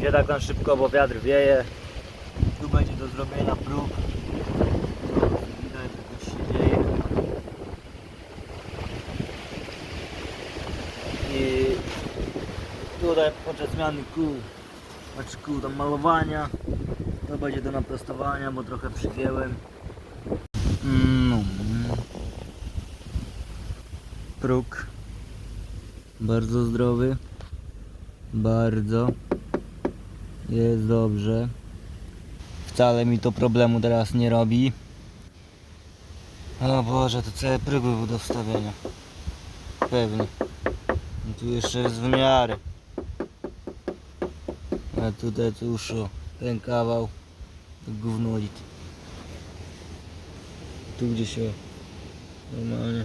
Gdzie tak tam szybko, bo wiatr wieje. Tu będzie do zrobienia próg. Widać, coś się dzieje. I tutaj podczas zmiany kół, znaczy kół tam malowania, to będzie do naprostowania, bo trochę przygięłem. No. Próg. Bardzo zdrowy. Bardzo. Jest dobrze. Wcale mi to problemu teraz nie robi. O Boże, to całe próg był do wstawienia. Pewnie. I tu jeszcze jest w miarę. A tutaj to już o, ten kawał gównolit. Tu gdzieś o, normalnie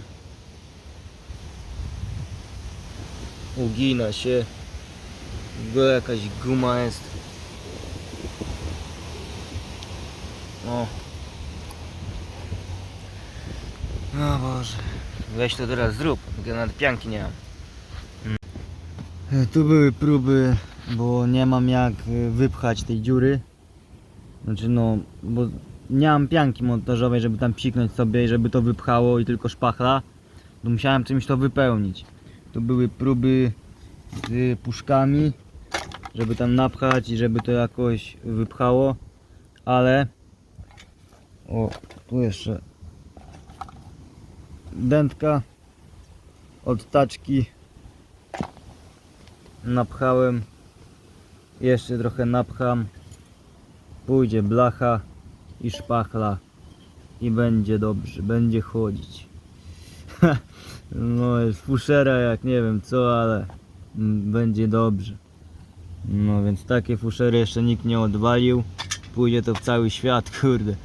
ugina się. W ogóle jakaś guma jest. O. No Boże. Weź to teraz zrób. Ja nawet pianki nie mam. E, Tu były próby, bo nie mam jak e, wypchać tej dziury. Znaczy no, bo nie mam pianki montażowej, żeby tam psiknąć sobie i żeby to wypchało i tylko szpachla. To musiałem czymś to wypełnić. Tu były próby z puszkami, żeby tam napchać i żeby to jakoś wypchało, ale o, tu jeszcze dętka od taczki napchałem. Jeszcze trochę napcham. Pójdzie blacha i szpachla i będzie dobrze, będzie chodzić. No jest fuszera jak nie wiem co, ale będzie dobrze. No więc takie fuszery jeszcze nikt nie odwalił pójdzie to w cały świat kurde.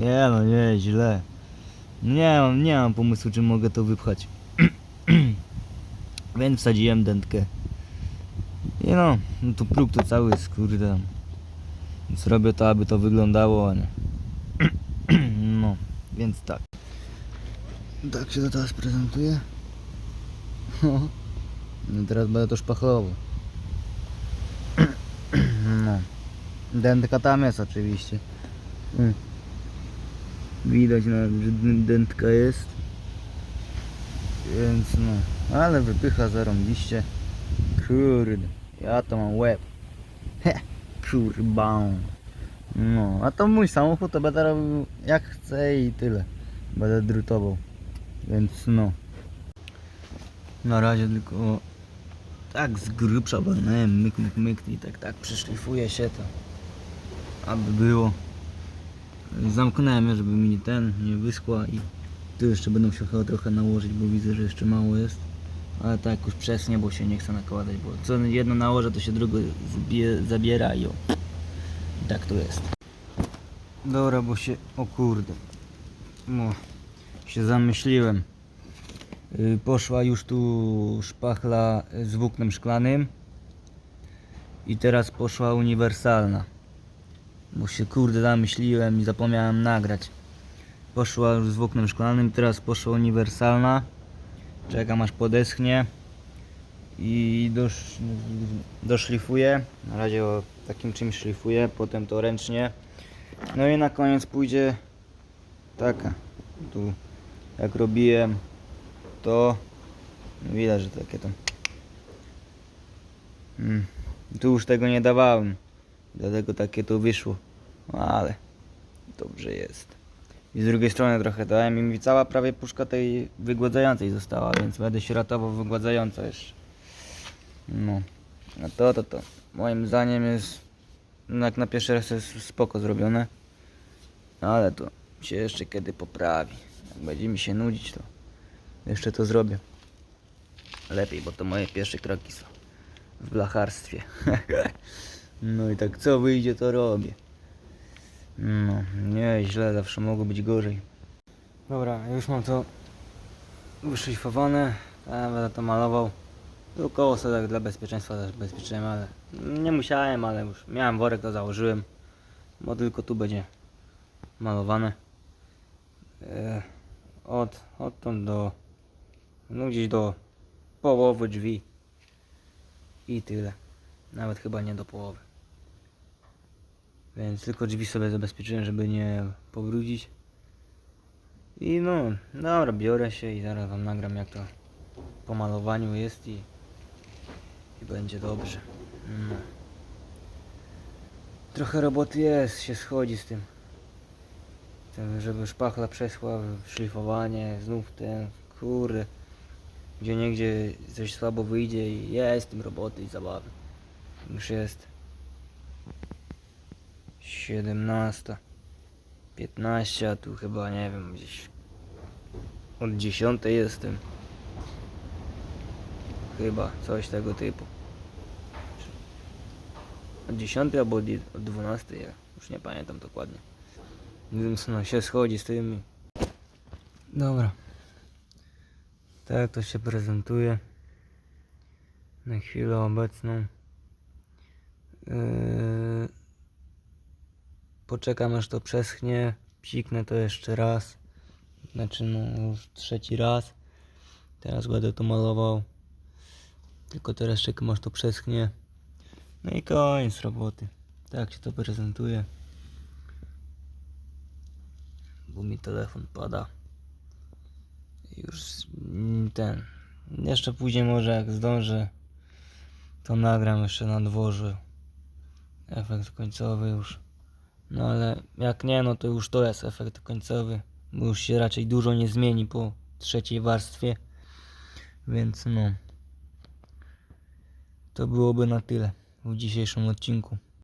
Nie no nie źle. Nie mam, nie mam pomysłu czy mogę to wypchać. Więc wsadziłem dętkę. I no, no tu próg to cały jest kurde. Więc robię to aby to wyglądało a nie. No więc tak. Tak się to teraz prezentuje? No. No teraz będę to szpachlował. No dętka tam jest oczywiście Mm. Widać nawet, że dę- dętka jest. Więc no, ale wypycha zarąbiście. Kurde, ja to mam łeb. He, kurba. No, a to mój samochód to będę robił jak chcę i tyle. Będę drutował. Więc no. Na razie tylko tak z grubsza walnąłem, myk, myk, myk i tak, tak przyszlifuje się to. Aby było. Zamknąłem żeby mi ten nie wyschła i tu jeszcze będę musiał chyba trochę nałożyć, bo widzę, że jeszcze mało jest. Ale tak już przesnie, bo się nie chce nakładać, bo co jedno nałożę, to się drugie zbie, zabiera i o. I tak to jest. Dobra, bo się... o kurde. No, się zamyśliłem. Y, Poszła już tu szpachla z włóknem szklanym. I teraz poszła uniwersalna. Bo się kurde zamyśliłem i zapomniałem nagrać. Poszła już z włóknem szklanym, teraz poszła uniwersalna. Czekam aż podeschnie. I dosz, doszlifuję. Na razie o takim czymś szlifuję, potem to ręcznie. No i na koniec pójdzie taka. Tu jak robiłem to no widać, że takie to. Mm. Tu już tego nie dawałem. Dlatego takie to wyszło. No ale dobrze jest. I z drugiej strony trochę dałem i mi cała prawie puszka tej wygładzającej została, więc będę się ratował wygładzająca jeszcze. No. A to, to, to. Moim zdaniem jest no jak na pierwszy raz jest spoko zrobione. Ale to się jeszcze kiedy poprawi. Jak będzie mi się nudzić, to jeszcze to zrobię. Lepiej, bo to moje pierwsze kroki są w blacharstwie. No i tak co wyjdzie to robię. No, nie źle, zawsze mogło być gorzej. Dobra, już mam to wyszlifowane. Ja będę to malował. Sobie tak dla bezpieczeństwa też bezpieczyłem, ale nie musiałem, ale już miałem worek, to założyłem. Bo tylko tu będzie malowane. E, od, odtąd do, no gdzieś do połowy drzwi. I tyle. Nawet chyba nie do połowy. Więc tylko drzwi sobie zabezpieczyłem, żeby nie pobrudzić. I no, dobra, biorę się i zaraz wam nagram jak to po malowaniu jest i, i będzie dobrze. No. Trochę roboty jest, się schodzi z tym. tym żeby szpachla przeszła, w szlifowanie, znów ten, kurde. Gdzie niegdzie coś słabo wyjdzie i jest tym roboty i zabawy. Już jest 17 15, a tu chyba nie wiem, gdzieś od 10 jestem. Chyba coś tego typu. Od 10 albo od je- od 12, ja już nie pamiętam dokładnie. Więc no się schodzi z tym. i- Dobra. Tak to się prezentuje. Na chwilę obecną. Yy, poczekam aż to przeschnie. Psiknę to jeszcze raz. Znaczy no już trzeci raz. Teraz będę to malował. Tylko teraz czekam aż to przeschnie. No i koniec roboty. Tak się to prezentuje. Bo mi telefon pada. Już ten. Jeszcze później może jak zdążę, to nagram jeszcze na dworze. Efekt końcowy już. No ale jak nie, no to już to jest efekt końcowy. Bo już się raczej dużo nie zmieni po trzeciej warstwie. Więc no. To byłoby na tyle w dzisiejszym odcinku.